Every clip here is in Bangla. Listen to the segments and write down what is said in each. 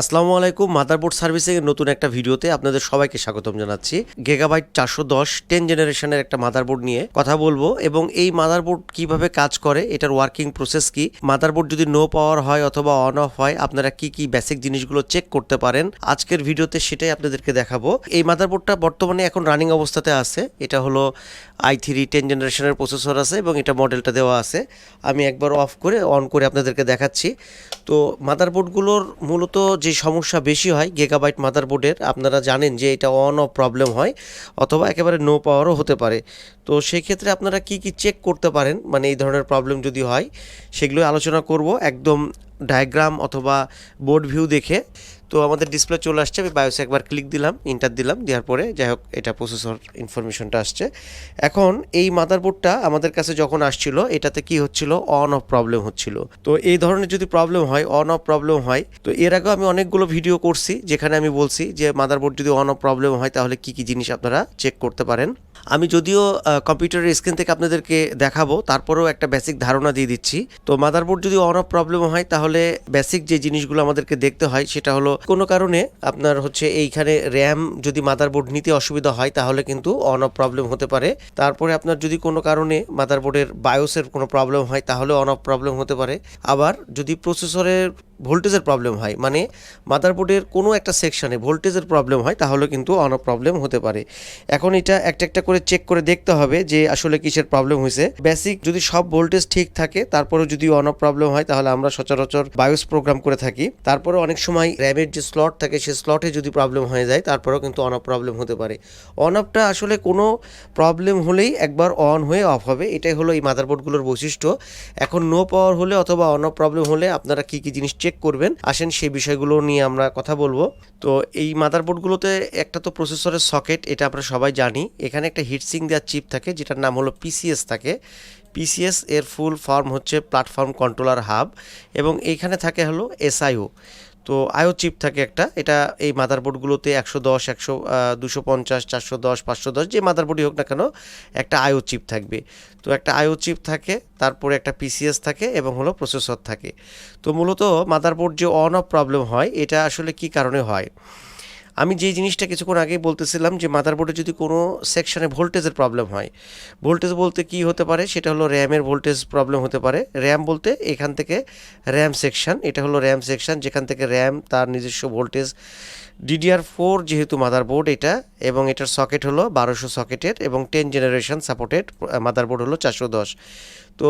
আসসালামু আলাইকুম, মাদারবোর্ড সার্ভিসিং নতুন একটা ভিডিওতে আপনাদের সবাইকে স্বাগতম জানাচ্ছি। গেগাবাইট চারশো দশ টেন জেনারেশনের একটা মাদারবোর্ড নিয়ে কথা বলব এবং এই মাদারবোর্ড কীভাবে কাজ করে, এটার ওয়ার্কিং প্রসেস কি? মাদারবোর্ড যদি নো পাওয়ার হয় অথবা অন অফ হয়, আপনারা কি কি বেসিক জিনিসগুলো চেক করতে পারেন? আজকের ভিডিওতে সেটাই আপনাদেরকে দেখাবো। এই মাদারবোর্ডটা বর্তমানে এখন রানিং অবস্থাতে আছে। এটা হলো আই থ্রি টেন জেনারেশনের প্রসেসর আছে এবং এটা মডেলটা দেওয়া আছে। আমি একবার অফ করে, অন করে আপনাদেরকে দেখাচ্ছি। তো মাদারবোর্ডগুলোর মূলত যে সমস্যা বেশি হয় গেগাবাইট মাদারবোর্ডের, আপনারা জানেন যে এটা অন অফ প্রবলেম হয় অথবা একেবারে নো পাওয়ারও হতে পারে। তো সেই ক্ষেত্রে আপনারা কি কি চেক করতে পারেন? মানে এই ধরনের প্রবলেম যদি হয়, সেগুলো আলোচনা করব। একদম ডায়াগ্রাম অথবা বোর্ড ভিউ দেখে। তো আমাদের ডিসপ্লে চলে আসছে, আমি বায়োসে একবার ক্লিক দিলাম ইন্টার দিলাম, দেওয়ার পরে যাই হোক, এটা প্রসেসর ইনফরমেশনটা আসছে। এখন এই মাদারবোর্ডটা আমাদের কাছে যখন আসছিল, এটাতে কি হচ্ছিল? অন অফ প্রবলেম হচ্ছিল। তো এই ধরনের যদি প্রবলেম হয় অন অফ প্রবলেম হয়, তো এর আগেও আমি অনেকগুলো ভিডিও করছি, যেখানে আমি বলছি যে মাদারবোর্ড যদি অন অফ প্রবলেম হয়, তাহলে কি কি জিনিস আপনারা চেক করতে পারেন? আমি যদিও কম্পিউটারের স্ক্রিন থেকে আপনাদেরকে দেখাবো, তারপরেও একটা বেসিক ধারণা দিয়ে দিচ্ছি। তো মাদারবোর্ড যদি অন অফ প্রবলেম হয়, তাহলে বেসিক যে জিনিসগুলো আমাদেরকে দেখতে হয়, সেটা হলো কোনো কারণে আপনার হচ্ছে এইখানে র্যাম যদি মাদারবোর্ড নিতে অসুবিধা হয়, তাহলে কিন্তু অন অফ প্রবলেম হতে পারে। তারপরে আপনার যদি কোনো কারণে মাদারবোর্ডের বায়োসের কোনো প্রবলেম হয় তাহলে অন অফ প্রবলেম হতে পারে। আবার যদি প্রসেসরের ভোল্টেজের প্রবলেম হয় মানে মাদারবোর্ডের কোনো একটা সেকশনে ভোল্টেজের প্রবলেম হয়, তাহলে কিন্তু অন অফ প্রবলেম হতে পারে। এখন এটা একটা একটা করে চেক করে দেখতে হবে যে আসলে কিসের প্রবলেম হয়েছে। বেসিক যদি সব ভোল্টেজ ঠিক থাকে তারপরে যদি অন অফ প্রবলেম হয়, তাহলে আমরা সচরাচর বায়োস প্রোগ্রাম করে থাকি। তারপরে অনেক সময় র্যামের যে স্লট থাকে সেই স্লটে যদি প্রবলেম হয়ে যায়, তারপরেও কিন্তু অন অফ প্রবলেম হতে পারে। অন অফটা আসলে কোনো প্রবলেম হলেই একবার অন হয়ে অফ হবে। এটাই হলো এই মাদারবোর্ডগুলোর বৈশিষ্ট্য। এখন নো পাওয়ার হলে অথবা অন অফ প্রবলেম হলে আপনারা কি কি জিনিস চেক করবেন? আসেন সেই বিষয়গুলো নিয়ে আমরা কথা বলব। তো এই মাদারবোর্ডগুলোতে একটা তো প্রসেসরের সকেট এটা আমরা সবাই জানি। এখানে হিটসিং দেওয়ার চিপ থাকে, যেটার নাম হলো পিসিএস থাকে। পিসিএস এর ফুল ফর্ম হচ্ছে প্ল্যাটফর্ম কন্ট্রোলার হাব এবং এইখানে থাকে হলো এসআইও তো আয়ো চিপ থাকে একটা, এটা এই মাদারবোর্ডগুলোতে একশো দশ, একশো দুশো পঞ্চাশ, চারশো দশ, পাঁচশো দশ, যে মাদারবোর্ডই হোক না কেন, একটা আয়ো চিপ থাকবে। তো একটা আয়ো চিপ থাকে, তারপরে একটা পিসিএস থাকে এবং হলো প্রসেসর থাকে। তো মূলত মাদারবোর্ড যে অন অফ প্রবলেম হয়, এটা আসলে কি কারণে হয়? আমি যেই জিনিসটা কিছুক্ষণ আগেই বলতেছিলাম যে মাদারবোর্ডে যদি কোনো সেকশনে ভোল্টেজের প্রবলেম হয় ভোল্টেজ বলতে কি হতে পারে? সেটা হলো র্যামের ভোল্টেজ প্রবলেম হতে পারে। র্যাম বলতে এখান থেকে র্যাম সেকশন এটা হলো র্যাম সেকশন যেখান থেকে র্যাম তার নিজস্ব ভোল্টেজ ডিডিআর ফোর যেহেতু মাদারবোর্ড এটা, এবং এটার সকেট হলো বারোশো সকেটের এবং টেন জেনারেশন সাপোর্টেড মাদারবোর্ড হলো চারশো দশ। তো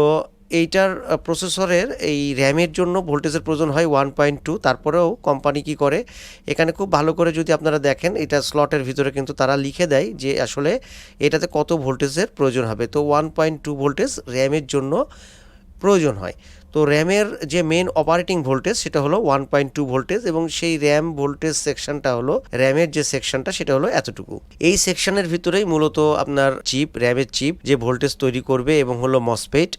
এইটার প্রসেসরের এই র্যামের জন্য ভোল্টেজের প্রয়োজন হয় ওয়ান পয়েন্ট টু তারপরেও কোম্পানি কি করে? এখানে খুব ভালো করে যদি আপনারা দেখেন, এটা স্লটের ভিতরে কিন্তু তারা লিখে দেয় যে আসলে এটাতে কত ভোল্টেজের প্রয়োজন হবে। তো ওয়ান পয়েন্ট টু ভোল্টেজ র্যামের জন্য প্রয়োজন হয়। তো র্যামের যে মেন অপারেটিং ভোল্টেজ সেটা হলো ওয়ান পয়েন্ট টু ভোল্টেজ এবং সেই র্যাম ভোল্টেজ সেকশনটা হলো, র্যামের যে সেকশনটা সেটা হলো এতটুকু। এই সেকশনের ভিতরেই মূলত আপনার চিপ র্যামের চিপ যে ভোল্টেজ তৈরি করবে এবং হলো MOSFET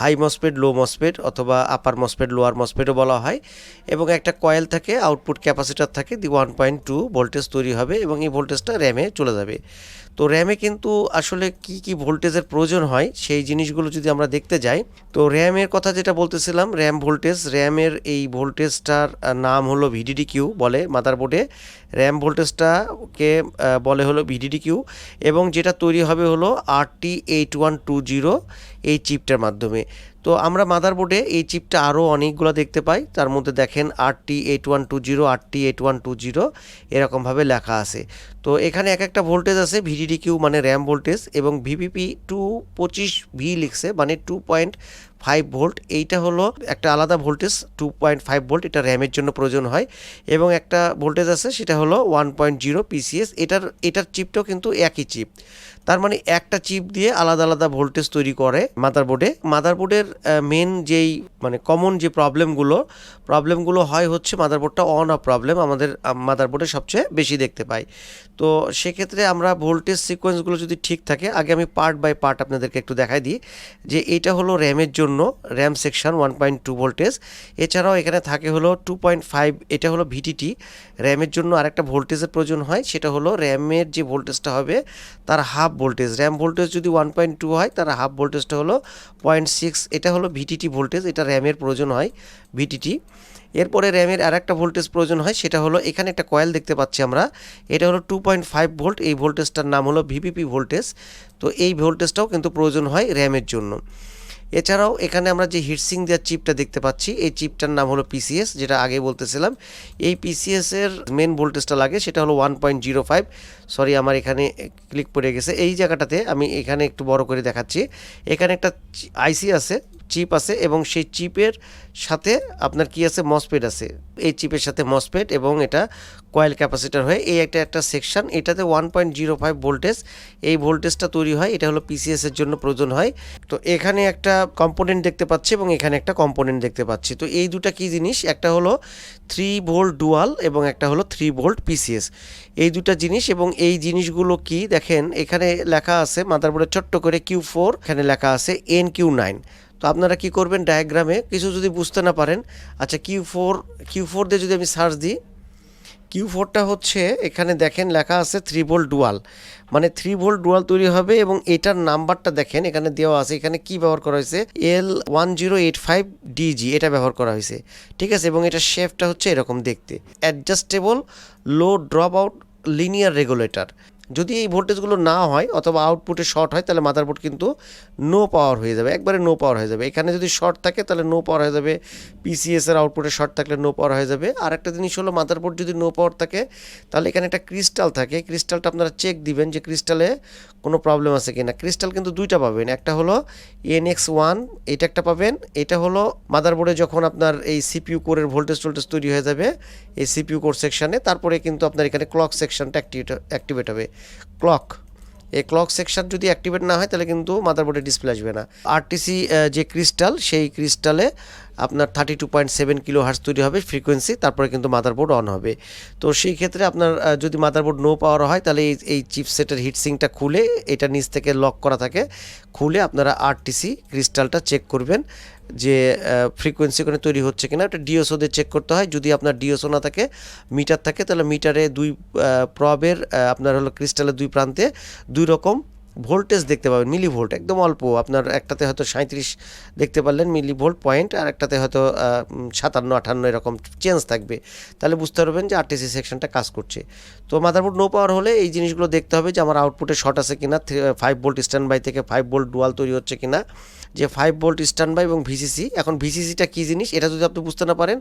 high MOSFET low MOSFET অথবা আপার মসপেট লোয়ার মসপেটও বলা হয় এবং একটা কয়েল থাকে আউটপুট ক্যাপাসিটার থাকে the one point two voltage তৈরি হবে এবং এই ভোল্টেজটা র্যামে চলে যাবে। তো র্যামে কিন্তু আসলে কি কি ভোল্টেজের প্রয়োজন হয় সেই জিনিসগুলো যদি আমরা দেখতে যাই, তো র্যামের কথা যেটা বলতেছিলাম, র্যাম ভোল্টেজ, র্যামের এই ভোল্টেজটার নাম হলো ভিডিডি কিউ বলে মাদারবোর্ডে। র্যাম ভোল্টেজটাকে বলে হলো ভিডিডি কিউ এবং যেটা তৈরি হবে হলো R T eight one two zero এই চিপটার মাধ্যমে। তো আমরা মাদারবোর্ডে এই চিপটা আরও অনেকগুলো দেখতে পাই। তার মধ্যে দেখেন R T eight one two zero R T eight one two zero এরকমভাবে লেখা আছে। তো এখানে এক একটা ভোল্টেজ আছে ভিডিডি কিউ মানে র্যাম ভোল্টেজ এবং ভিভিপি টু পঁচিশ ভি লিখছে মানে টু পয়েন্ট ফাইভ ভোল্ট এইটা হলো একটা আলাদা voltage two point five volt এটা র্যামের জন্য প্রয়োজন হয়। এবং একটা ভোল্টেজ আছে, সেটা হলো ওয়ান পয়েন্ট জিরো পিসিএস এটার এটার চিপটাও কিন্তু একই চিপ তার মানে একটা চিপ দিয়ে আলাদা আলাদা ভোল্টেজ তৈরি করে মাদারবোর্ডে মাদারবোর্ডের মেন যেই মানে কমন যে প্রবলেমগুলো প্রবলেমগুলো হয় হচ্ছে মাদারবোর্ডটা অন অফ প্রবলেম আমাদের মাদারবোর্ডে সবচেয়ে বেশি দেখতে পাই। তো সেক্ষেত্রে আমরা ভোল্টেজ সিকোয়েন্সগুলো যদি ঠিক থাকে, আগে আমি পার্ট বাই পার্ট আপনাদেরকে একটু দেখাই দিই যে এইটা হলো র্যামের জন্য RAM section one point two voltage এছাড়াও এখানে থাকে হলো টু পয়েন্ট ফাইভ এটা হলো ভিটিটি র্যামের জন্য আরেকটা ভোল্টেজের প্রয়োজন হয়, সেটা হলো র্যামের যে ভোল্টেজটা হবে, তার হাফ ভোল্টেজ র্যাম ভোল্টেজ যদি ওয়ান পয়েন্ট টু হয়, তার হাফ ভোল্টেজটা হলো পয়েন্ট সিক্স এটা হলো ভিটিটি ভোল্টেজ এটা র্যামের প্রয়োজন হয় ভিটিটি এরপরে র্যামের আর একটা ভোল্টেজ প্রয়োজন হয়, সেটা হলো এখানে একটা কয়েল দেখতে পাচ্ছি আমরা। এটা হলো টু পয়েন্ট ফাইভ ভোল্ট এই ভোল্টেজটার নাম হলো ভিপিপি ভোল্টেজ। তো এই ভোল্টেজটাও কিন্তু প্রয়োজন হয় র্যামের জন্য। এছাড়াও এখানে আমরা যে হিটসিং দেওয়ার চিপটা দেখতে পাচ্ছি, এই চিপটার নাম হলো পিসিএস যেটা আগে বলতেছিলাম। এই পিসিএসের মেন ভোল্টেজটা লাগে, সেটা হলো one point zero five sorry আমার এখানে ক্লিক পড়ে গেছে। এই জায়গাটাতে আমি এখানে একটু বড় করে দেখাচ্ছি। এখানে একটা আইসি আছে চিপ আছে এবং সেই চিপের সাথে আপনার কি আছে? মসপেট আছে। এই চিপের সাথে মসপেট এবং এটা কয়েল ক্যাপাসিটার হয়ে এই একটা একটা সেকশন এটাতে one point zero five voltage এই ভোল্টেজটা তৈরি হয়, এটা হলো পিসিএসের জন্য প্রয়োজন হয়। তো এখানে একটা কম্পোনেন্ট দেখতে পাচ্ছি এবং এখানে একটা কম্পোনেন্ট দেখতে পাচ্ছি। তো এই দুটা কি জিনিস? একটা হলো থ্রি ভোল্ট ডুয়াল এবং একটা হলো থ্রি ভোল্ট পিসিএস এই দুটা জিনিস এবং এই জিনিসগুলো কি? দেখেন, এখানে লেখা আছে মাদারবোর্ডে ছোট্ট করে কিউ ফোর, এখানে লেখা আছে এন কিউ নাইন। তো আপনারা কি করবেন ডায়াগ্রামে? কিছু যদি বুঝতে না পারেন আচ্ছা কিউ ফোর কিউ ফোর দিয়ে যদি আমি সার্চ দিই, কিউ ফোরটা হচ্ছে, এখানে দেখেন লেখা আছে থ্রি ভোল্ট ডুয়াল। মানে থ্রি ভোল্ট ডুয়াল তৈরি হবে এবং এটার নাম্বারটা দেখেন, এখানে দেওয়া আছে, এখানে কি ব্যবহার করা হয়েছে? L one zero eight five DG, এটা ব্যবহার করা হয়েছে। ঠিক আছে? এবং এটার শেফটা হচ্ছে এরকম দেখতে। Adjustable, low drop out linear regulator যদি এই ভোল্টেজগুলো না হয় অথবা আউটপুটে শর্ট হয়, তাহলে মাদারবোর্ড কিন্তু নো পাওয়ার হয়ে যাবে, একবারে নো পাওয়ার হয়ে যাবে। এখানে যদি শর্ট থাকে, তাহলে নো পাওয়ার হয়ে যাবে। পিসিএসের আউটপুটে শর্ট থাকলে নো পাওয়ার হয়ে যাবে। আর একটা জিনিস হলো মাদারবোর্ড যদি নো পাওয়ার থাকে, তাহলে এখানে একটা ক্রিস্টাল থাকে। ক্রিস্টালটা আপনারা চেক দিবেন যে ক্রিস্টালে কোনো প্রবলেম আছে কি না ক্রিস্টাল কিন্তু দুইটা পাবেন। একটা হলো এনএক্স ওয়ান এটা একটা পাবেন। এটা হলো মাদারবোর্ডে যখন আপনার এই সিপিউ কোরের ভোল্টেজ টোল্টেজ তৈরি হয়ে যাবে, এই সিপিইউ কোর সেকশানে তারপরে কিন্তু আপনার এখানে ক্লক সেকশনটা অ্যাক্টিভেট অ্যাক্টিভেট হবে। ক্লক। এই ক্লক সেকশান যদি অ্যাক্টিভেট না হয়, তাহলে কিন্তু মাদারবোর্ডে ডিসপ্লে আসবে না। আরটিসি যে ক্রিস্টাল, সেই ক্রিস্টালে আপনার thirty two point seven kilo hertz তৈরি হবে ফ্রিকোয়েন্সি তারপরে কিন্তু মাদারবোর্ড অন হবে। তো সেই ক্ষেত্রে আপনার যদি মাদারবোর্ড নো পাওয়ার হয়, তাহলে এই এই চিপসেটের হিটসিংটা খুলে, এটা নিচ থেকে লক করা থাকে, খুলে আপনারা আরটিসি ক্রিস্টালটা চেক করবেন যে ফ্রিকোয়েন্সি ওখানে তৈরি হচ্ছে কিনা। ওটা ডিওসো দিয়ে চেক করতে হয়, যদি আপনার ডিওসো না থাকে মিটার থাকে, তাহলে মিটারে দুই প্রবের আপনার হলো ক্রিস্টালের দুই প্রান্তে দুই রকম ভোল্টেজ দেখতে পাবেন মিলি ভোল্ট একদম অল্প। আপনার একটাতে হয়তো সাঁত্রিশ দেখতে পারলেন মিলি ভোল্ট পয়েন্ট, আর একটাতে হয়তো সাতান্ন আটান্ন এরকম চেঞ্জ থাকবে। তাহলে বুঝতে পারবেন যে আরটিসি সেকশনটা কাজ করছে। তো মাদারবোর্ড নো পাওয়ার হলে এই জিনিসগুলো দেখতে হবে যে আমার আউটপুটে শর্ট আছে কিনা ফাইভ ভোল্ট স্ট্যান্ড বাই থেকে ফাইভ ভোল্ট ডুয়াল তৈরি হচ্ছে কিনা। যে ফাইভ ভোল্ট স্ট্যান্ড বাই এবং ভিসিসি এখন ভিসিসিটা কী জিনিস, এটা যদি আপনি বুঝতে না পারেন,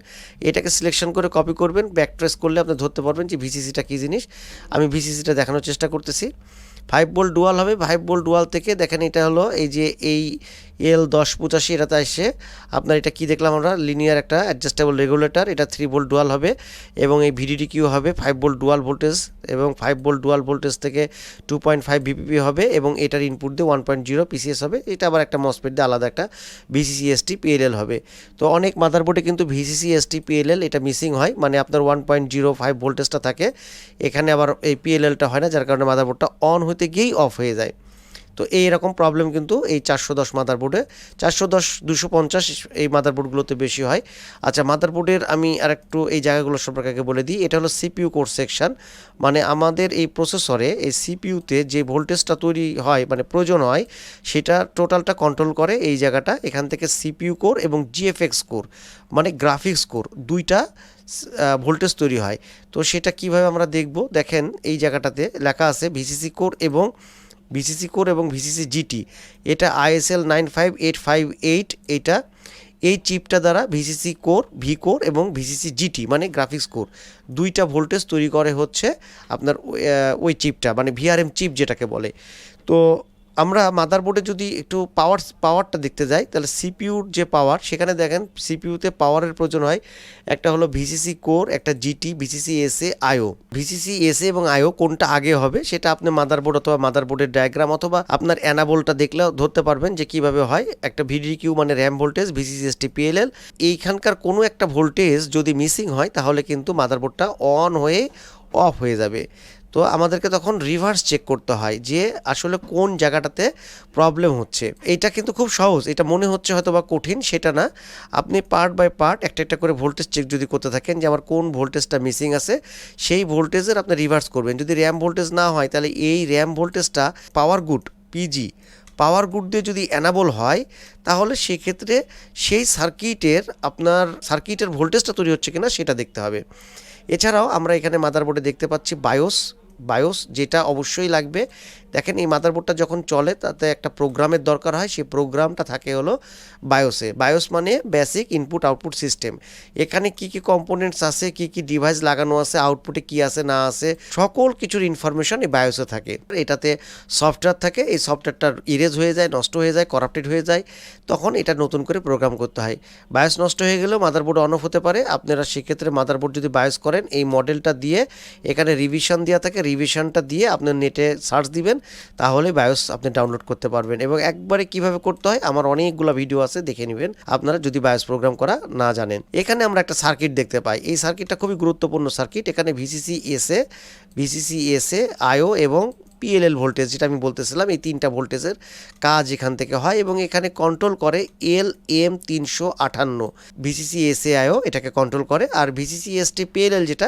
এটাকে সিলেকশন করে কপি করবেন ব্যাক ট্রেস করলে আপনি ধরতে পারবেন যে ভিসিসিটা কী জিনিস। আমি ভিসিসিটা দেখানোর চেষ্টা করতেছি। ফাইভ বোল্ট ডুয়াল হবে ফাইভ বোল্ট ডুয়াল থেকে দেখেন এটা হলো এই যে এই এল দশ পঁচাশি, এটাতে এসে আপনার এটা কি দেখলাম আমরা? লিনিয়ার একটা অ্যাডজাস্টেবল রেগুলেটর এটা থ্রি ভোল্ট ডুয়াল হবে এবং এই ভিডিডি কিউ হবে ফাইভ ভোল্ট ডুয়াল ভোল্টেজ এবং ফাইভ ভোল্ট ডুয়াল ভোল্টেজ থেকে টু পয়েন্ট ফাইভ ভিপিপি হবে এবং এটার ইনপুট দিয়ে ওয়ান পয়েন্ট জিরো পিসিএস হবে। এটা আবার একটা মসপেট দিয়ে আলাদা একটা ভিসিসি এসটি পিএলএল হবে। তো অনেক মাদারবোর্ডে কিন্তু ভিসিসি এসটি পিএলএল এটা মিসিং হয় মানে আপনার ওয়ান পয়েন্ট জিরো ফাইভ ভোল্টেজটা থাকে। এখানে আবার এই পিএলএলটা হয় না, যার কারণে মাদারবোর্ডটা অন হতে গিয়েই অফ হয়ে যায়। তো এই রকম প্রবলেম কিন্তু এই চারশো দশ মাদারবোর্ডে চারশো দশ, দুশো পঞ্চাশ এই মাদারবোর্ডগুলোতে বেশি হয়। আচ্ছা মাদারবোর্ডের আমি আর একটু এই জায়গাগুলো সম্পর্কে বলে দিই। এটা হলো সিপিইউ কোর সেকশন মানে আমাদের এই প্রসেসরে এই সিপিইউতে যে ভোল্টেজটা তৈরি হয় মানে প্রয়োজন হয়, সেটা টোটালটা কন্ট্রোল করে এই জায়গাটা। এখান থেকে সিপিইউ কোর এবং জিএফএক্স কোর মানে গ্রাফিক্স কোর দুইটা ভোল্টেজ তৈরি হয়। তো সেটা কীভাবে আমরা দেখব? দেখেন এই জায়গাটাতে লেখা আছে ভিসিসি কোর এবং ভিসিসি কোর এবং ভিসিসি জিটি এটা ISL nine five eight five eight এটা এই চিপটা দ্বারা ভিসিসি কোর ভি কোর এবং ভিসিসি জিটি মানে গ্রাফিক্স কোর দুইটা ভোল্টেজ তৈরি করে হচ্ছে আপনার ওই, চিপটা মানে ভিআরএম চিপ যেটাকে বলে। তো আমরা মাদারবোর্ডে যদি একটু পাওয়ার পাওয়ারটা দেখতে যাই, তাহলে সিপিইউর যে পাওয়ার সেখানে দেখেন সিপিইউতে পাওয়ারের প্রয়োজন হয়, একটা হলো ভিসিসি কোর একটা GT VCC SA IO VCC SA এবং আইও কোনটা আগে হবে, সেটা আপনি মাদারবোর্ড অথবা মাদারবোর্ডের ডায়াগ্রাম অথবা আপনার অ্যানাবোলটা দেখলেও ধরতে পারবেন যে কীভাবে হয়। একটা ভিডিকিউ মানে RAM voltage VCC ST PLL এইখানকার কোনো একটা ভোল্টেজ যদি মিসিং হয়, তাহলে কিন্তু মাদারবোর্ডটা অন হয়ে অফ হয়ে যাবে। তো আমাদেরকে তখন রিভার্স চেক করতে হয় যে আসলে কোন জায়গাটাতে প্রবলেম হচ্ছে। এটা কিন্তু খুব সহজ, এটা মনে হচ্ছে হয়তো বা কঠিন, সেটা না। আপনি পার্ট বাই পার্ট একটা একটা করে ভোল্টেজ চেক যদি করতে থাকেন যে আমার কোন ভোল্টেজটা মিসিং আছে, সেই ভোল্টেজের আপনি রিভার্স করবেন। যদি র্যাম ভোল্টেজ না হয়, তাহলে এই র্যাম ভোল্টেজটা power good PG power good দিয়ে যদি অ্যানাবল হয়, তাহলে সেক্ষেত্রে সেই সার্কিটের আপনার সার্কিটের ভোল্টেজটা তৈরি হচ্ছে কিনা সেটা দেখতে হবে। এছাড়াও আমরা এখানে মাদারবোর্ডে দেখতে পাচ্ছি বায়োস বায়োস যেটা অবশ্যই লাগবে দেখেন এই মাদারবোর্ডটা যখন চলে, তাতে একটা প্রোগ্রামের দরকার হয়, সেই প্রোগ্রামটা থাকে হলো বায়োসে বায়োস মানে বেসিক ইনপুট আউটপুট সিস্টেম এখানে কি কি কম্পোনেন্টস আছে, কি কি ডিভাইস লাগানো আছে আউটপুটে কি আছে, না আছে, সকল কিছুর ইনফরমেশন এই বায়োসে থাকে। এটাতে সফটওয়্যার থাকে, এই সফটওয়্যারটা ইরেজ হয়ে যায়, নষ্ট হয়ে যায় করাপ্টেড হয়ে যায়, তখন এটা নতুন করে প্রোগ্রাম করতে হয়। বায়োস নষ্ট হয়ে গেলেও মাদারবোর্ড অন অফ হতে পারে। আপনারা সেক্ষেত্রে মাদারবোর্ড যদি বায়োস করেন, এই মডেলটা দিয়ে এখানে রিভিশন দেওয়া থাকে রিভিশনটা দিয়ে আপনার নেটে সার্চ দিবেন তাহলে বায়োস আপনি ডাউনলোড করতে পারবেন এবং একবারে কীভাবে করতে হয়, আমার অনেকগুলো ভিডিও আছে, দেখে নেবেন। আপনারা যদি বায়োস প্রোগ্রাম করা না জানেন। এখানে আমরা একটা সার্কিট দেখতে পাই। এই সার্কিটটা খুবই গুরুত্বপূর্ণ সার্কিট এখানে ভিসিসি এসে ভিসিসি এসে আইও এবং পিএলএল ভোল্টেজ যেটা আমি বলতেছিলাম, এই তিনটা ভোল্টেজের কাজ এখান থেকে হয় এবং এখানে কন্ট্রোল করে এল এম তিনশো আটান্ন ভিসিসি এসএআইও এটাকে কন্ট্রোল করে। আর ভিসিসি এসটি পিএলএল যেটা,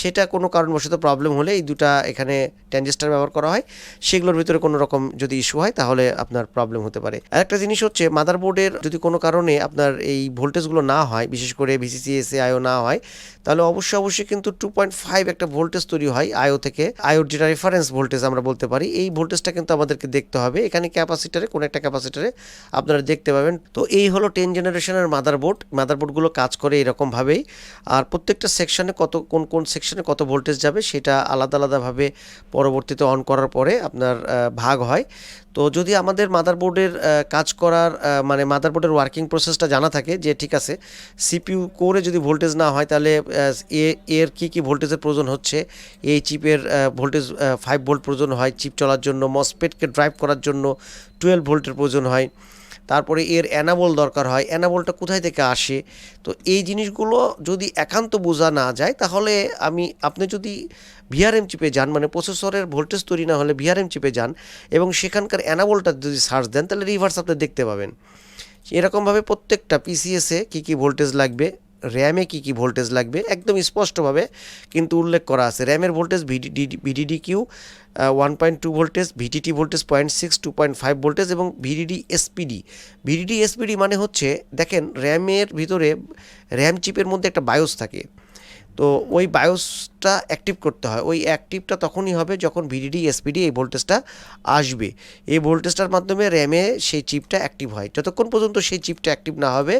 সেটা কোনো কারণবশত প্রবলেম হলে এই দুটা এখানে ট্যানজিস্টার ব্যবহার করা হয়। সেগুলোর ভিতরে কোনো রকম যদি ইস্যু হয়, তাহলে আপনার প্রবলেম হতে পারে। আরেকটা জিনিস হচ্ছে মাদারবোর্ডের যদি কোনো কারণে আপনার এই ভোল্টেজগুলো না হয়, বিশেষ করে ভিসিসি এসএআইও না হয়, তাহলে অবশ্যই অবশ্যই কিন্তু টু পয়েন্ট ফাইভ একটা ভোল্টেজ তৈরি হয় আইও থেকে। আয়োর যেটা রেফারেন্স ভোল্টেজ আমরা বলতে পারি, এই ভোল্টেজটা কিন্তু আমাদেরকে দেখতে হবে। এখানে ক্যাপাসিটারে, কোনো একটা ক্যাপাসিটারে আপনারা দেখতে পাবেন। তো এই হলো টেন জেনারেশনের মাদারবোর্ড। মাদারবোর্ডগুলো কাজ করে এরকমভাবেই। আর প্রত্যেকটা সেকশনে কত, কোন কোন সেকশনে কত ভোল্টেজ যাবে, সেটা আলাদা আলাদাভাবে পরবর্তীতে অন করার পরে আপনার ভাগ হয়। তো যদি আমাদের মাদারবোর্ডের কাজ করার মানে মাদারবোর্ডের ওয়ার্কিং প্রসেসটা জানা থাকে যে ঠিক আছে সিপিউ কোরে যদি ভোল্টেজ না হয় তাহলে এ, এর কী কী ভোল্টেজের প্রয়োজন হচ্ছে? এই চিপের ভোল্টেজ ফাইভ ভোল্ট প্রয়োজন হয় চিপ চলার জন্য মসপেটকে ড্রাইভ করার জন্য টুয়েলভ ভোল্টের প্রয়োজন হয়। তারপরে এর অ্যানাবল দরকার হয় অ্যানাবলটা কোথায় থেকে আসে? তো এই জিনিসগুলো যদি একান্ত বোঝা না যায়, তাহলে আমি, আপনি যদি ভিআরএম চিপে যান মানে প্রসেসরের ভোল্টেজ তৈরি না হলে ভিআরএম চিপে যান এবং সেখানকার অ্যানাবলটা যদি সার্চ দেন, তাহলে রিভার্স আপনি দেখতে পাবেন। এরকমভাবে প্রত্যেকটা পিসিএসে কী কী ভোল্টেজ লাগবে? র্যামে কী কী ভোল্টেজ লাগবে? একদম স্পষ্টভাবে কিন্তু উল্লেখ করা আছে। র্যামের voltage VDD VDD Q one point two voltage, VDT voltage point six two point five voltage এবং ভিডিডি এসপিডি ভিডিডি এসপিডি মানে হচ্ছে, দেখেন, র্যামের ভিতরে র্যাম চিপের মধ্যে একটা বায়োস থাকে। তো ওই বায়োসটা অ্যাক্টিভ করতে হয়। ওই অ্যাক্টিভটা তখনই হবে যখন ভিডিডি এসপিডি এই ভোল্টেজটা আসবে। এই ভোল্টেজটার মাধ্যমে র্যামে সেই চিপটা অ্যাক্টিভ হয়। যতক্ষণ পর্যন্ত সেই চিপটা অ্যাক্টিভ না হবে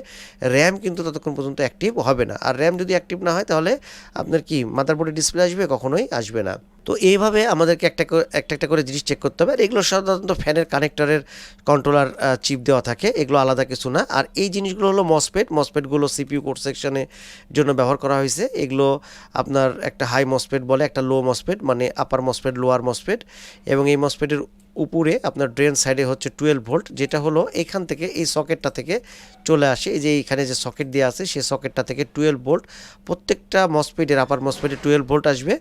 র্যাম কিন্তু ততক্ষণ পর্যন্ত অ্যাক্টিভ হবে না। আর র্যাম যদি অ্যাক্টিভ না হয়, তাহলে আপনার কি মাদারবোর্ডে ডিসপ্লে আসবে, কখনোই আসবে না। তো এইভাবে আমাদেরকে একটা একটা একটা করে জিনিস চেক করতে হবে। আর এগুলো সাধারণত ফ্যানের কানেক্টরের কন্ট্রোলার চিপ দেওয়া থাকে। এগুলো আলাদা কিছু না। আর এই জিনিসগুলো হলো মসপেট মসপেটগুলো সিপিউ কোড সেকশনের জন্য ব্যবহার করা হয়েছে। এগুলো আপনার একটা হাই মসপেট বলে, একটা লো মসপেট মানে আপার মসপেট লোয়ার মসপেট এবং এই মসপেটের উপরে আপনার ড্রেন সাইডে হচ্ছে টুয়েলভ ভোল্ট যেটা হলো এখান থেকে এই সকেটটা থেকে চলে আসে। এই যে এখানে যে সকেট দেওয়া আছে, সেই সকেটটা থেকে টুয়েলভ ভোল্ট প্রত্যেকটা মসপেটের আপার মসপেটে টুয়েলভ ভোল্ট আসবে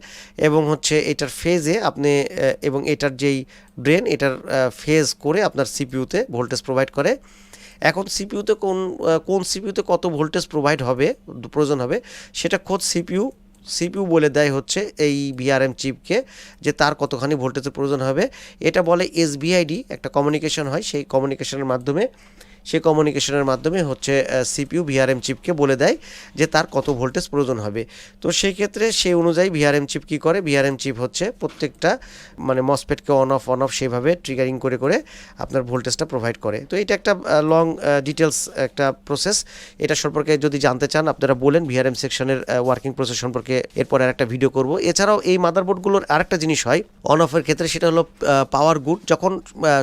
এবং হচ্ছে এটার ফেজে আপনি এবং এটার যেই ড্রেন এটার ফেজ করে আপনার সিপিইউতে ভোল্টেজ প্রোভাইড করে। এখন সিপিউতে কোন কোন সিপিউতে কত ভোল্টেজ প্রোভাইড হবে, প্রয়োজন হবে, সেটা খোদ সিপিইউ সিপিইউ বলে দেয় হচ্ছে এই ভিআরএম চিপকে যে তার কতখানি ভোল্টেজের প্রয়োজন হবে। এটা বলে এসবিআইডি একটা কমিউনিকেশন হয়, সেই কমিউনিকেশনের মাধ্যমে সেই কমিউনিকেশনের মাধ্যমে হচ্ছে সিপিইউ ভিআরএম চিপকে বলে দেয় যে তার কত ভোল্টেজ প্রয়োজন হবে। তো সেই ক্ষেত্রে সেই অনুযায়ী ভিআরএম চিপ কী করে? ভিআরএম চিপ হচ্ছে প্রত্যেকটা মানে মসপেটকে অন অফ অন অফ সেভাবে ট্রিগারিং করে করে আপনার ভোল্টেজটা প্রোভাইড করে। তো এটা একটা লং ডিটেলস একটা প্রসেস এটা সম্পর্কে যদি জানতে চান, আপনারা বলেন ভিআরএম সেকশনের ওয়ার্কিং প্রসেস সম্পর্কে। এরপর আর একটা ভিডিও করব। এছাড়াও এই মাদারবোর্ডগুলোর আরেকটা জিনিস হয় অন অফের ক্ষেত্রে সেটা হলো পাওয়ার গুড যখন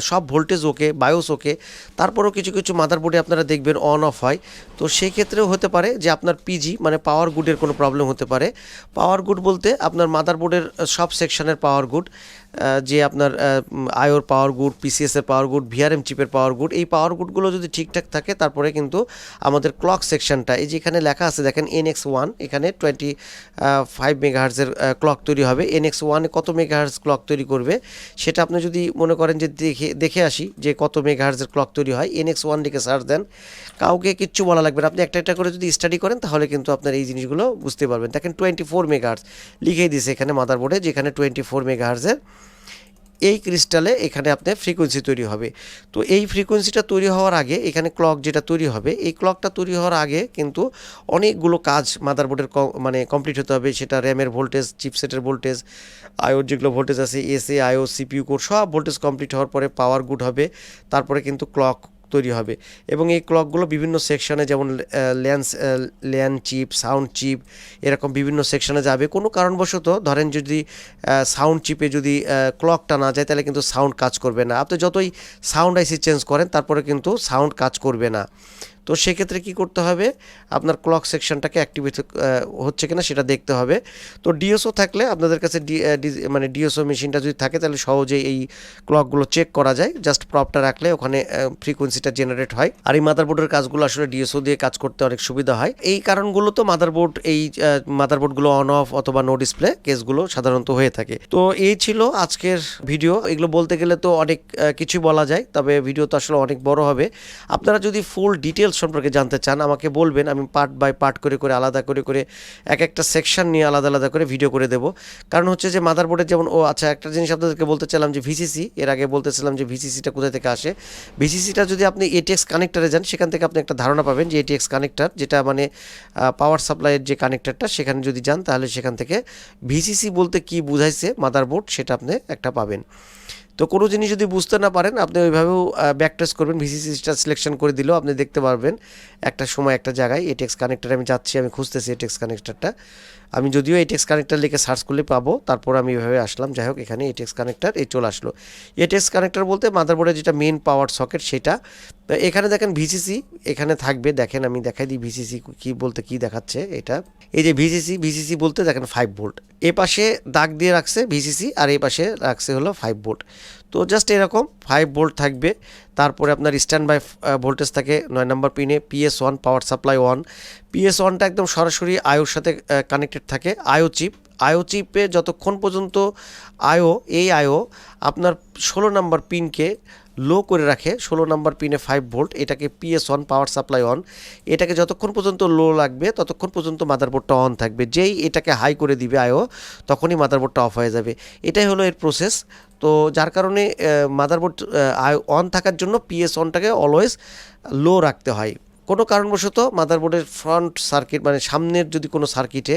সব ভোল্টেজ ওকে বায়োস ওকে, তারপরেও কিছু কিছু মাদারবোর্ডে আপনারা দেখবেন অন অফ হয়। তো সেক্ষেত্রেও হতে পারে যে আপনার পিজি মানে পাওয়ার গুডের কোনো প্রবলেম হতে পারে। পাওয়ার গুড বলতে আপনার মাদারবোর্ডের সব সেকশনের পাওয়ার গুড যে আপনার আয়োর পাওয়ার গুড পিসিএসের পাওয়ার গুড ভিআরএম চিপের পাওয়ার গুড এই পাওয়ার গুডগুলো যদি ঠিকঠাক থাকে, তারপরে কিন্তু আমাদের ক্লক সেকশনটা এই যে এখানে লেখা আছে, দেখেন এন এক্স ওয়ান এখানে টোয়েন্টি ফাইভ মেগাহার্জের ক্লক তৈরি হবে। এন এক্স ওয়ানে কত মেগাহার্জ ক্লক তৈরি করবে, সেটা আপনি যদি মনে করেন যে দেখে দেখে আসি যে কত মেগাহার্জের ক্লক তৈরি হয় এন এক্স ওয়ান লিখে সার্চ দেন, কাউকে কিচ্ছু বলা লাগবে না। আপনি একটা একটা করে যদি স্টাডি করেন, তাহলে কিন্তু আপনার এই জিনিসগুলো বুঝতে পারবেন। দেখেন টোয়েন্টি ফোর মেগাহার্জ লিখেই দিয়েছে এখানে মাদারবোর্ডে যেখানে টোয়েন্টি ফোর মেগাহার্জের এই ক্রিস্টালে এখানে আপনার ফ্রিকোয়েন্সি তৈরি হবে। তো এই ফ্রিকোয়েন্সিটা তৈরি হওয়ার আগে, এখানে ক্লক যেটা তৈরি হবে, এই ক্লকটা তৈরি হওয়ার আগে কিন্তু অনেকগুলো কাজ মাদারবোর্ডের মানে কমপ্লিট হতে হবে। সেটা র্যামের ভোল্টেজ চিপসেটের ভোল্টেজ আয়ো যেগুলো ভোল্টেজ আছে এসএ আইও সিপিউ কোর সব ভোল্টেজ কমপ্লিট হওয়ার পরে পাওয়ার গুড হবে। তারপরে কিন্তু ক্লক তৈরি হবে। এবং এই ক্লকগুলো বিভিন্ন সেকশনে যেমন ল্যান্স ল্যান চিপ, সাউন্ড চিপ, এরকম বিভিন্ন সেকশনে যাবে। কোনো কারণবশত ধরেন যদি সাউন্ড চিপে যদি ক্লকটা না যায়, তাহলে কিন্তু সাউন্ড কাজ করবে না। আপনি যতই সাউন্ড আইসি চেঞ্জ করেন, তারপরে কিন্তু সাউন্ড কাজ করবে না। তো সেক্ষেত্রে কি করতে হবে? আপনার ক্লক সেকশনটাকে অ্যাক্টিভেট হচ্ছে কিনা সেটা দেখতে হবে। তো ডিএসও থাকলে আপনাদের কাছে মানে ডিএসও মেশিনটা যদি থাকে তাহলে সহজেই এই ক্লকগুলো চেক করা যায়। জাস্ট প্রপটা রাখলে ওখানে ফ্রিকোয়েন্সিটা জেনারেট হয়। আর এই মাদারবোর্ডের কাজগুলো আসলে ডিএসও দিয়ে কাজ করতে অনেক সুবিধা হয়। এই কারণগুলো তো মাদারবোর্ড এই মাদারবোর্ডগুলো অন অফ অথবা নো ডিসপ্লে কেসগুলো সাধারণত হয়ে থাকে। তো এই ছিল আজকের ভিডিও এগুলো বলতে গেলে তো অনেক কিছু বলা যায়, তবে ভিডিও তো আসলে অনেক বড় হবে। আপনারা যদি ফুল ডিটেলস সম্পর্কে জানতে চান, আমাকে বলবেন। আমি পার্ট বাই পার্ট করে করে, আলাদা করে করে এক একটা সেকশন নিয়ে আলাদা আলাদা করে ভিডিও করে দেবো। কারণ হচ্ছে যে মাদারবোর্ডের যেমন, ও আচ্ছা একটা জিনিস আপনাদেরকে বলতে চাইলাম যে ভিসিসি এর আগে বলতেছিলাম যে ভিসিসিটা কোথা থেকে আসে? ভিসিসিটা যদি আপনি এটিএক্স কানেক্টারে যান, সেখান থেকে আপনি একটা ধারণা পাবেন যে এটিএক্স কানেক্টার যেটা মানে পাওয়ার সাপ্লাইয়ের যে কানেক্টারটা সেখানে যদি যান, তাহলে সেখান থেকে ভিসিসি বলতে কি বুঝাইছে মাদারবোর্ড সেটা আপনি একটা পাবেন। তো কোনো জিনিস যদি বুঝতে না পারেন, আপনি ওইভাবেও ব্যাক টেস্ট করবেন ভিসিসিটা সিলেকশন করে দিলেও আপনি দেখতে পারবেন। একটা সময়, একটা জায়গায় এটেক্স কানেক্টার আমি যাচ্ছি, আমি খুঁজতেছি এটেক্স কানেক্টারটা আমি যদিও এটেক্স কানেক্টার লিখে সার্চ করলে পাবো, তারপর আমি এভাবে আসলাম। যাই হোক, এখানে এটেক্স কানেক্টার এই চলে আসলো। এটেক্স কানেক্টার বলতে মাদারবোর্ডের যেটা মেন পাওয়ার সকেট সেটা। এখানে দেখেন ভিসিসি এখানে থাকবে, দেখেন আমি দেখাই দিই ভিসিসি কি বলতে কি দেখাচ্ছে এটা। এই যে ভিসিসি ভিসিসি বলতে দেখেন ফাইভ ভোল্ট এ পাশে দাগ দিয়ে রাখছে ভিসিসি আর এই পাশে রাখছে হলো ফাইভ ভোল্ট তো জাস্ট এরকম ফাইভ ভোল্ট থাকবে। তারপরে আপনার স্ট্যান্ড বাই ভোল্টেজ থাকে নয় নম্বর পিনে PS one power supply one PS ওয়ানটা একদম সরাসরি আয়োর সাথে কানেক্টেড থাকে আয়ো চিপ আয়ো চিপে যতক্ষণ পর্যন্ত আয়ো এই আয়ো আপনার ষোলো নম্বর পিনকে লো করে রাখে, ষোলো নম্বর পিনে ফাইভ ভোল্ট এটাকে PS on power supply on এটাকে যতক্ষণ পর্যন্ত লো লাগবে, ততক্ষণ পর্যন্ত মাদারবোর্ডটা অন থাকবে। যেই এটাকে হাই করে দিবে আয়ো তখনই মাদারবোর্ডটা অফ হয়ে যাবে। এটাই হলো এর প্রসেস তো যার কারণে মাদারবোর্ড অন থাকার জন্য পিএস অনটাকে অলওয়েজ লো রাখতে হয়। কোনো কারণবশত মাদারবোর্ডের ফ্রন্ট সার্কিট মানে সামনের যদি কোনো সার্কিটে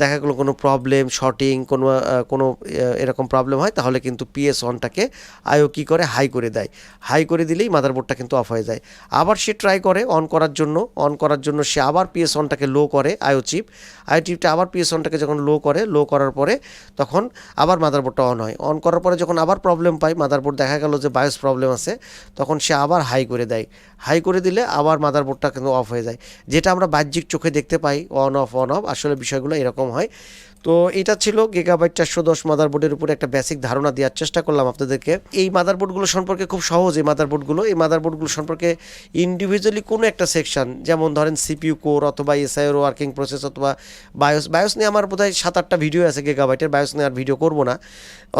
দেখা গেলো কোনো প্রবলেম শর্টিং কোনো কোনো এরকম প্রবলেম হয়, তাহলে কিন্তু পিএস অনটাকে আইও কী করে হাই করে দেয়। হাই করে দিলেই মাদারবোর্ডটা কিন্তু অফ হয়ে যায়। আবার সে ট্রাই করে অন করার জন্য অন করার জন্য সে আবার পিএস অনটাকে লো করে আইও চিপ আইও চিপটা আবার পিএস অনটাকে যখন লো করে লো করার পরে তখন আবার মাদারবোর্ডটা অন হয়। অন করার পরে যখন আবার প্রবলেম পায় মাদারবোর্ড দেখা গেল যে বায়োস প্রবলেম আছে, তখন সে আবার হাই করে দেয়। হাই করে দিলে আবার মাদারবোর্ডটা কিন্তু অফ হয়ে যায়। যেটা আমরা বাহ্যিক চোখে দেখতে পাই অন অফ অন অফ আসলে বিষয়গুলো এরকম হয়। তো এটা ছিল গিগাবাইট চারশো দশ মাদারবোর্ডের উপরে একটা বেসিক ধারণা দেওয়ার চেষ্টা করলাম আপনাদেরকে। এই মাদারবোর্ডগুলো সম্পর্কে খুব সহজ এই মাদারবোর্ডগুলো এই মাদারবোর্ডগুলো সম্পর্কে ইন্ডিভিজুয়ালি কোনো একটা সেকশন যেমন ধরেন সিপিইউ কোর অথবা এসআইওর ওয়ার্কিং প্রসেস অথবা বায়োস বায়োস নিয়ে আমার বোধহয় সাত আটটা ভিডিও আছে গিগাবাইটের বায়োস নিয়ে আর ভিডিও করব না।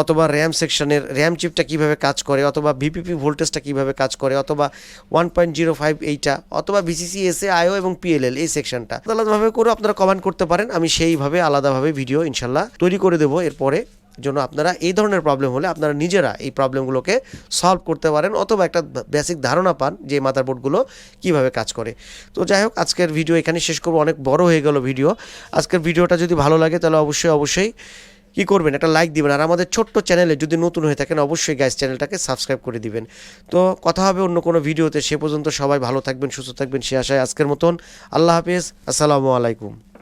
অথবা র্যাম সেকশনের র্যাম চিপটা কীভাবে কাজ করে, অথবা ভিপিপি ভোল্টেজটা কীভাবে কাজ করে, অথবা ওয়ান পয়েন্ট জিরো ফাইভ এইটা অথবা ভিসিসি এসএ আইও এবং পিএলএল এই সেকশনটা আলাদাভাবে করে আপনারা কমেন্ট করতে পারেন, আমি সেইভাবে আলাদাভাবে ভিডিও ইনশাল্লাহ তৈরি করে দেবো। এরপরে জন্য আপনারা এই ধরনের প্রবলেম হলে আপনারা নিজেরা এই প্রবলেমগুলোকে সলভ করতে পারেন অথবা একটা বেসিক ধারণা পান যে মাদারবোর্ডগুলো কীভাবে কাজ করে। তো যাই হোক, আজকের ভিডিও এখানে শেষ করব। অনেক বড় হয়ে গেল ভিডিও আজকের ভিডিওটা যদি ভালো লাগে তাহলে অবশ্যই অবশ্যই কি করবেন? একটা লাইক দিবেন। আর আমাদের ছোট্ট চ্যানেলে যদি নতুন হয়ে থাকেন, অবশ্যই গ্যাস চ্যানেলটাকে সাবস্ক্রাইব করে দিবেন। তো কথা হবে অন্য কোনো ভিডিওতে সে পর্যন্ত সবাই ভালো থাকবেন, সুস্থ থাকবেন। সে আশায় আজকের মতন। আল্লাহ হাফিজ। আসসালামু আলাইকুম।